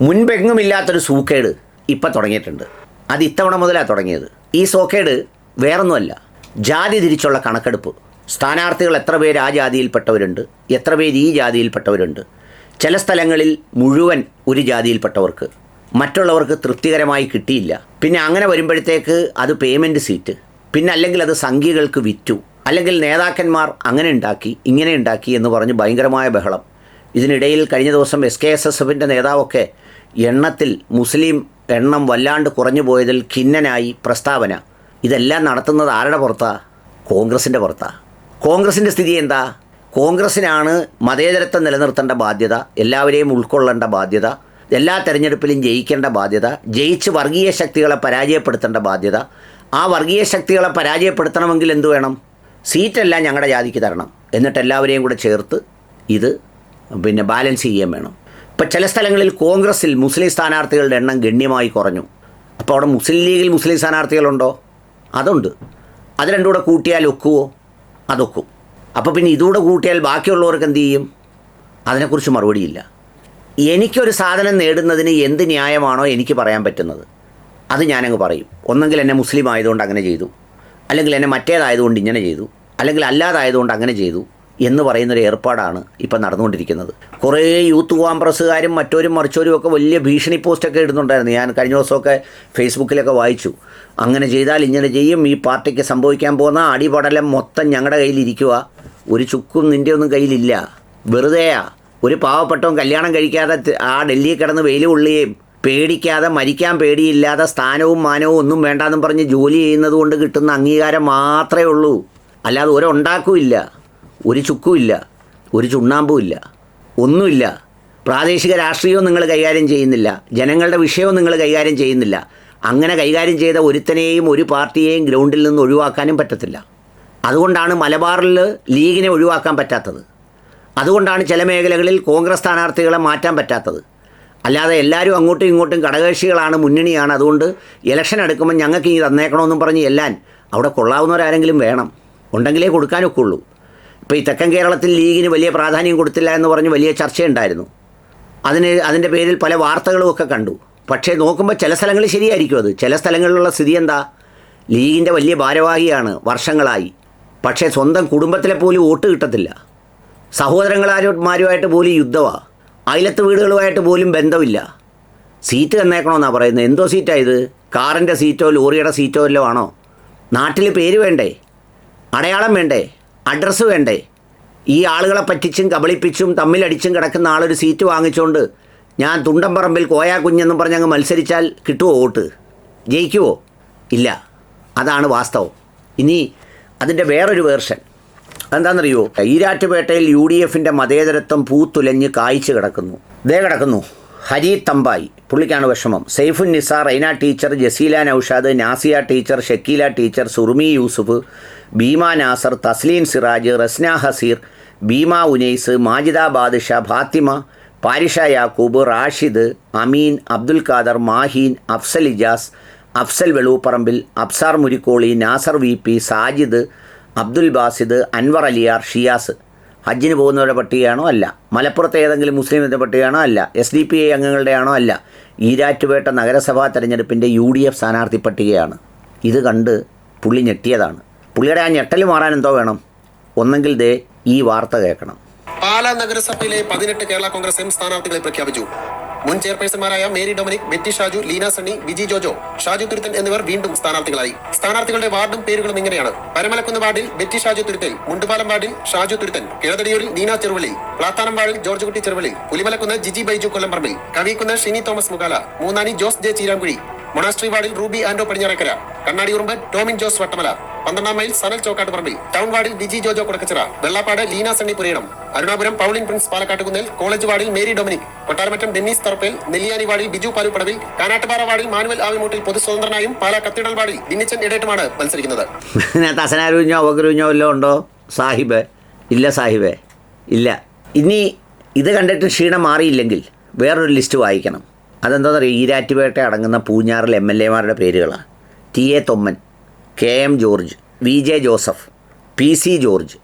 മുൻപെങ്ങുമില്ലാത്തൊരു സൂക്കേട് ഇപ്പം തുടങ്ങിയിട്ടുണ്ട്. അത് ഇത്തവണ മുതലാണ് തുടങ്ങിയത്. ഈ സോക്കേട് വേറൊന്നുമല്ല. ജാതി തിരിച്ചുള്ള കണക്കെടുപ്പ്. സ്ഥാനാർത്ഥികൾ എത്ര പേര് ആ ജാതിയിൽപ്പെട്ടവരുണ്ട്? എത്ര പേര് ഈ ജാതിയിൽപ്പെട്ടവരുണ്ട്? ചില സ്ഥലങ്ങളിൽ മുഴുവൻ ഒരു ജാതിയിൽപ്പെട്ടവർക്ക്. മറ്റുള്ളവർക്ക് തൃപ്തികരമായി കിട്ടിയില്ല. പിന്നെ അങ്ങനെ വരുമ്പോഴത്തേക്ക് അത് പേയ്മെന്റ് സീറ്റ്. പിന്നെ അല്ലെങ്കിൽ അത് സംഖ്യകൾക്ക് വിറ്റു. അല്ലെങ്കിൽ നേതാക്കന്മാർ അങ്ങനെ ഉണ്ടാക്കി ഇങ്ങനെ ഉണ്ടാക്കി എന്ന് പറഞ്ഞ് ഭയങ്കരമായ ബഹളം. ഇതിനിടയിൽ കഴിഞ്ഞ ദിവസം എസ് കെ എസ് എസ് എഫിന്റെ നേതാവൊക്കെ എണ്ണത്തിൽ മുസ്ലിം എണ്ണം വല്ലാണ്ട് കുറഞ്ഞു പോയതിൽ ഖിന്നനായി പ്രസ്താവന. ഇതെല്ലാം നടത്തുന്നത് ആരുടെ പുറത്താ? കോൺഗ്രസിന്റെ പുറത്താ. കോൺഗ്രസിന്റെ സ്ഥിതി എന്താ? കോൺഗ്രസിനാണ് മതേതരത്വം നിലനിർത്തേണ്ട ബാധ്യത എല്ലാവരെയും ഉൾക്കൊള്ളേണ്ട ബാധ്യത എല്ലാ തെരഞ്ഞെടുപ്പിലും ജയിക്കേണ്ട ബാധ്യത ജയിച്ച് വർഗീയ ശക്തികളെ പരാജയപ്പെടുത്തേണ്ട ബാധ്യത. ആ വർഗീയ ശക്തികളെ പരാജയപ്പെടുത്തണമെങ്കിൽ എന്തു വേണം? സീറ്റെല്ലാം ഞങ്ങളുടെ ജാതിക്ക് തരണം. എന്നിട്ട് എല്ലാവരെയും കൂടെ ചേർത്ത് ഇത് പിന്നെ ബാലൻസ് ചെയ്യാൻ വേണം. ഇപ്പം ചില സ്ഥലങ്ങളിൽ കോൺഗ്രസ്സിൽ മുസ്ലിം സ്ഥാനാർത്ഥികളുടെ എണ്ണം ഗണ്യമായി കുറഞ്ഞു. അപ്പോൾ അവിടെ മുസ്ലിം ലീഗിൽ മുസ്ലിം സ്ഥാനാർത്ഥികളുണ്ടോ? അതുണ്ട്. അത് രണ്ടും കൂടെ കൂട്ടിയാൽ ഒക്കുവോ? അതൊക്കും. അപ്പോൾ പിന്നെ ഇതുകൂടെ കൂട്ടിയാൽ ബാക്കിയുള്ളവർക്ക് എന്ത് ചെയ്യും? അതിനെക്കുറിച്ച് മറുപടിയില്ല. എനിക്കൊരു സാധനം നേടുന്നതിന് എന്ത് ന്യായമാണോ എനിക്ക് പറയാൻ പറ്റുന്നത്? അത് ഞാനങ്ങ് പറയും. ഒന്നെങ്കിൽ എന്നെ മുസ്ലിം ആയതുകൊണ്ട് അങ്ങനെ ചെയ്തു. അല്ലെങ്കിൽ എന്നെ മറ്റേതായതുകൊണ്ട് ഇങ്ങനെ ചെയ്തു. അല്ലെങ്കിൽ അല്ലാതായതുകൊണ്ട് അങ്ങനെ ചെയ്തു. എന്ന് പറയുന്നൊരു ഏർപ്പാടാണ് ഇപ്പം നടന്നുകൊണ്ടിരിക്കുന്നത്. കുറേ യൂത്ത് കോൺഗ്രസ്സുകാരും മറ്റോരും മറിച്ചോരും ഒക്കെ വലിയ ഭീഷണി പോസ്റ്റൊക്കെ ഇടുന്നുണ്ടായിരുന്നു. ഞാൻ കഴിഞ്ഞ ദിവസമൊക്കെ ഫേസ്ബുക്കിലൊക്കെ വായിച്ചു. അങ്ങനെ ചെയ്താൽ ഇങ്ങനെ ചെയ്യും. ഈ പാർട്ടിക്ക് സംഭവിക്കാൻ പോകുന്ന അടിപടലം മൊത്തം ഞങ്ങളുടെ കയ്യിലിരിക്കുക ഒരു ചുക്കും നിന്റെ ഒന്നും കയ്യിലില്ല. വെറുതെയാ. ഒരു പാവപ്പെട്ടവൻ കല്യാണം കഴിക്കാതെ ആ ഡൽഹിയിൽ കിടന്ന് വെയിൽ കൊള്ളുകയും പേടിക്കാതെ മരിക്കാൻ പേടിയില്ലാതെ സ്ഥാനവും മാനവും ഒന്നും വേണ്ടാന്നും പറഞ്ഞ് ജോലി ചെയ്യുന്നത് കൊണ്ട് കിട്ടുന്ന അംഗീകാരം മാത്രമേ ഉള്ളൂ. അല്ലാതെ ഒരുണ്ടാക്കുമില്ല. ഒരു ചുക്കുമില്ല ഒരു ചുണ്ണാമ്പും ഇല്ല ഒന്നുമില്ല. പ്രാദേശിക രാഷ്ട്രീയവും നിങ്ങൾ കൈകാര്യം ചെയ്യുന്നില്ല ജനങ്ങളുടെ വിഷയവും നിങ്ങൾ കൈകാര്യം ചെയ്യുന്നില്ല. അങ്ങനെ കൈകാര്യം ചെയ്ത ഒരുത്തനെയും ഒരു പാർട്ടിയെയും ഗ്രൗണ്ടിൽ നിന്ന് ഒഴിവാക്കാനും പറ്റത്തില്ല. അതുകൊണ്ടാണ് മലബാറിൽ ലീഗിനെ ഒഴിവാക്കാൻ പറ്റാത്തത്. അതുകൊണ്ടാണ് ചില മേഖലകളിൽ കോൺഗ്രസ് സ്ഥാനാർത്ഥികളെ മാറ്റാൻ പറ്റാത്തത്. അല്ലാതെ എല്ലാവരും അങ്ങോട്ടും ഇങ്ങോട്ടും ഘടകകക്ഷികളാണ് മുന്നണിയാണ്. അതുകൊണ്ട് ഇലക്ഷൻ എടുക്കുമ്പോൾ ഞങ്ങൾക്ക് ഇനി തന്നേക്കണമെന്നും പറഞ്ഞ് എല്ലാം അവിടെ കൊള്ളാവുന്നവരാരെങ്കിലും വേണം. ഉണ്ടെങ്കിലേ കൊടുക്കാനൊക്കെ ഉള്ളൂ ഇപ്പോൾ ഈ തെക്കൻ കേരളത്തിൽ ലീഗിന് വലിയ പ്രാധാന്യം കൊടുത്തില്ല എന്ന് പറഞ്ഞ് വലിയ ചർച്ചയുണ്ടായിരുന്നു. അതിന് അതിന്റെ പേരിൽ പല വാർത്തകളും ഒക്കെ കണ്ടു. പക്ഷേ നോക്കുമ്പോൾ ചില സ്ഥലങ്ങളിൽ ശരിയായിരിക്കും അത്. ചില സ്ഥലങ്ങളിലുള്ള സ്ഥിതി എന്താ? ലീഗിന്റെ വലിയ ഭാരവാഹിയാണ് വർഷങ്ങളായി. പക്ഷേ സ്വന്തം കുടുംബത്തിലെ പോലും വോട്ട് കിട്ടത്തില്ല. സഹോദരങ്ങളാരുമാരുമായിട്ട് പോലും യുദ്ധമാണ് അയലത്ത് വീടുകളുമായിട്ട് പോലും ബന്ധമില്ല. സീറ്റ് തന്നേക്കണമെന്നാണ് പറയുന്നത്. എന്തോ സീറ്റാണ് ഇത്? കാറിന്റെ സീറ്റോ ലോറിയുടെ സീറ്റോ വല്ലതും ആണോ? നാട്ടിൽ പേര് വേണ്ടേ? അടയാളം വേണ്ടേ? അഡ്രസ്സ് വേണ്ടേ? ഈ ആളുകളെ പറ്റിച്ചും കബളിപ്പിച്ചും തമ്മിലടിച്ചും കിടക്കുന്ന ആളൊരു സീറ്റ് വാങ്ങിച്ചുകൊണ്ട് ഞാൻ തുണ്ടംപറമ്പിൽ കോയാ കുഞ്ഞെന്നും പറഞ്ഞ് അങ്ങ് മത്സരിച്ചാൽ കിട്ടുമോ വോട്ട്? ജയിക്കുമോ ഇല്ല. അതാണ് വാസ്തവം. ഇനി അതിന്റെ വേറൊരു വേർഷൻ. എന്താണെന്നറിയോ ഈരാറ്റുപേട്ടയിൽ യു ഡി എഫിന്റെ മതേതരത്വം പൂത്തുലഞ്ഞ് കായ്ച്ചു കിടക്കുന്നു. ദേ കിടക്കുന്നു. ഹരി തമ്പായി. പുള്ളിക്കാണ് വിഷമം. Saifun Nisar Raina teacher Jaseela Naushad Nasiya teacher Shakeela teacher Surumi Yusuf Bhima Nasar Thasleen Siraj Rasna Haseer Bhima Unais Majida Badisha Fathima Parisha Yakub Rashid Ameen Abdul Khader Maheen Afsal Ijas Afsal Veluparambil Absar Murikkoli Nasar V P Sajid Abdul Basid Anwar Aliyar Shiyas. ഹജ്ജിന് പോകുന്നവരുടെ പട്ടികയാണോ അല്ല. മലപ്പുറത്തെ ഏതെങ്കിലും മുസ്ലിമിന്റെ പട്ടികയാണോ അല്ല. S D P I അംഗങ്ങളുടെയാണോ അല്ല. ഈരാറ്റുപേട്ട നഗരസഭാ തെരഞ്ഞെടുപ്പിന്റെ യു ഡി എഫ് സ്ഥാനാർത്ഥി പട്ടികയാണ്. ഇത് കണ്ട് പുള്ളി ഞെട്ടിയതാണ്. പുള്ളിയുടെ ആ ഞെട്ടൽ മാറാൻ എന്തോ വേണം. ഒന്നെങ്കിൽ ദേ ഈ വാർത്ത കേൾക്കണം. പാലാ നഗരസഭയിലെ പതിനെട്ട് കേരള കോൺഗ്രസ് എം സ്ഥാനാർത്ഥികളെ പ്രഖ്യാപിച്ചു. മുൻ ചെയർപേഴ്സൺമാരായ Mary Dominic Betty Shaju Leena Sunny Viji Jojo Shaju Thuruthan എന്നിവർ വീണ്ടും സ്ഥാനാർത്ഥികളായി. സ്ഥാനാർത്ഥികളുടെ വാർഡും പേരുകളും ഇങ്ങനെയാണ്. പരമലക്കുന്ന് വാർഡിൽ ബെറ്റി ഷാജു തുരുത്തൽ മുണ്ടുപാലം വാർഡിൽ ഷാജു തുരുത്തൻ കിഴതടിയൂരിൽ നീന ചെറുവിളി പ്ലാത്താനം വാർഡിൽ George Kutty Cheruvili Pulimalakunnu Jiji Baiju Kollamparambil Kavikkunnu Shini Thomas Mukala Moonnani Jose J Cheerankuzhi monastery വാർഡിൽ റൂബി ആൻഡോ പടിഞ്ഞാറക്കര കണ്ണാടി ഉറുമ്പ് ടോമിൻ ജോസ് വട്ടമല പന്ത്രണ്ടാം മൈൽ സനൽ ചോക്കാട്ട് പറമ്പിൽ. ടൗൺ വാർഡിൽ Biji Jojo Kodakkachira. Vellappad Leena Sunny Purayidam. Arunapuram Pauline Prince Palakkattu Kunnil college വാർഡിൽ Mary Dominic. Kottaramattam Dennis Tharappel Nelliyani വാർഡിൽ ബിജു പാലുപ്പടവിൽ കാനാട്ടുപാറ വാർഡിൽ മാനുവൽ ആവിമൂട്ടിൽ പൊതു സ്വതന്ത്രനായും പാലാ കത്തീഡ്രൽ വാർഡിൽ ഡിന്നിച്ചൻ ഇടേറ്റുമാണ് മത്സരിക്കുന്നത്. ഇതിനകത്ത് ഉണ്ടോ? സാഹിബ്. ഇല്ല സാഹിബേ. ഇല്ല. ഇനി ഇത് കണ്ടിട്ട് ക്ഷീണം മാറിയില്ലെങ്കിൽ വേറൊരു ലിസ്റ്റ് വായിക്കണം. അതെന്താണെന്ന് അറിയാം ഈരാറ്റുപേട്ട അടങ്ങുന്ന പൂഞ്ഞാറിൽ എം എൽ എമാരുടെ പേരുകളാണ് T A Thomman. K M George V J Joseph P C George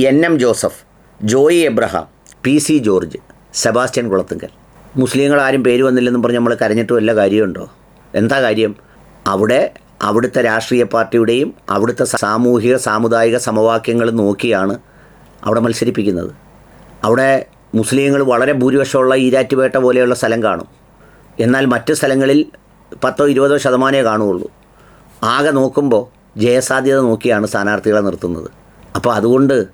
N M Joseph Joy Abraham P C George Sebastian Kulathunkal. മുസ്ലിങ്ങൾ ആരും പേര് വന്നില്ലെന്നും പറഞ്ഞ് നമ്മൾ കരഞ്ഞിട്ട് വല്ല കാര്യമുണ്ടോ? എന്താ കാര്യം? അവിടെ അവിടുത്തെ രാഷ്ട്രീയ പാർട്ടിയുടെയും അവിടുത്തെ സാമൂഹിക സാമുദായിക സമവാക്യങ്ങൾ നോക്കിയാണ് അവിടെ മത്സരിപ്പിക്കുന്നത്. അവിടെ മുസ്ലിങ്ങൾ വളരെ ഭൂരിപക്ഷമുള്ള ഈരാറ്റുപേട്ട പോലെയുള്ള സ്ഥലം കാണും. എന്നാൽ മറ്റ് സ്ഥലങ്ങളിൽ പത്തോ ഇരുപതോ ശതമാനമേ കാണുകയുള്ളൂ. ആകെ നോക്കുമ്പോൾ ജയസാധ്യത നോക്കിയാണ് സ്ഥാനാർത്ഥികളെ നിർത്തുന്നത്. അപ്പോൾ അതുകൊണ്ട്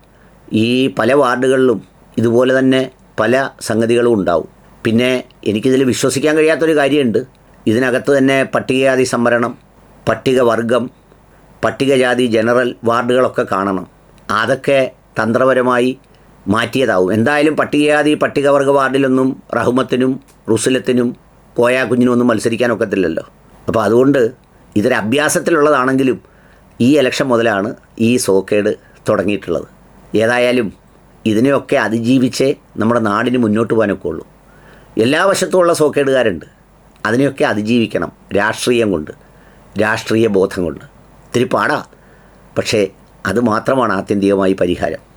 ഈ പല വാർഡുകളിലും ഇതുപോലെ തന്നെ പല സംഗതികളും ഉണ്ടാവും. പിന്നെ എനിക്കിതിൽ വിശ്വസിക്കാൻ കഴിയാത്തൊരു കാര്യമുണ്ട്. ഇതിനകത്ത് തന്നെ പട്ടികജാതി സംവരണം പട്ടികവർഗം പട്ടികജാതി ജനറൽ വാർഡുകളൊക്കെ കാണണം. അതൊക്കെ തന്ത്രപരമായി മാറ്റിയതാവും. എന്തായാലും പട്ടികജാതി പട്ടികവർഗ വാർഡിലൊന്നും റഹ്മത്തിനും റുസുലത്തിനും പോയാ കുഞ്ഞിനും ഒന്നും മത്സരിക്കാൻ ഒക്കത്തില്ലല്ലോ. അപ്പോൾ അതുകൊണ്ട് ഇതൊരു അഭ്യാസത്തിലുള്ളതാണെങ്കിലും ഈ ഇലക്ഷൻ മുതലാണ് ഈ സോക്കേട് തുടങ്ങിയിട്ടുള്ളത്. ഏതായാലും ഇതിനെയൊക്കെ അതിജീവിച്ചേ നമ്മുടെ നാടിന് മുന്നോട്ട് പോകാനൊക്കെ ഉള്ളൂ എല്ലാ വശത്തുമുള്ള സോക്കേടുകാരുണ്ട്. അതിനെയൊക്കെ അതിജീവിക്കണം രാഷ്ട്രീയം കൊണ്ട് രാഷ്ട്രീയ ബോധം കൊണ്ട്. ഇത്തിരി പാടാ. പക്ഷേ അത് മാത്രമാണ് ആത്യന്തികമായി പരിഹാരം.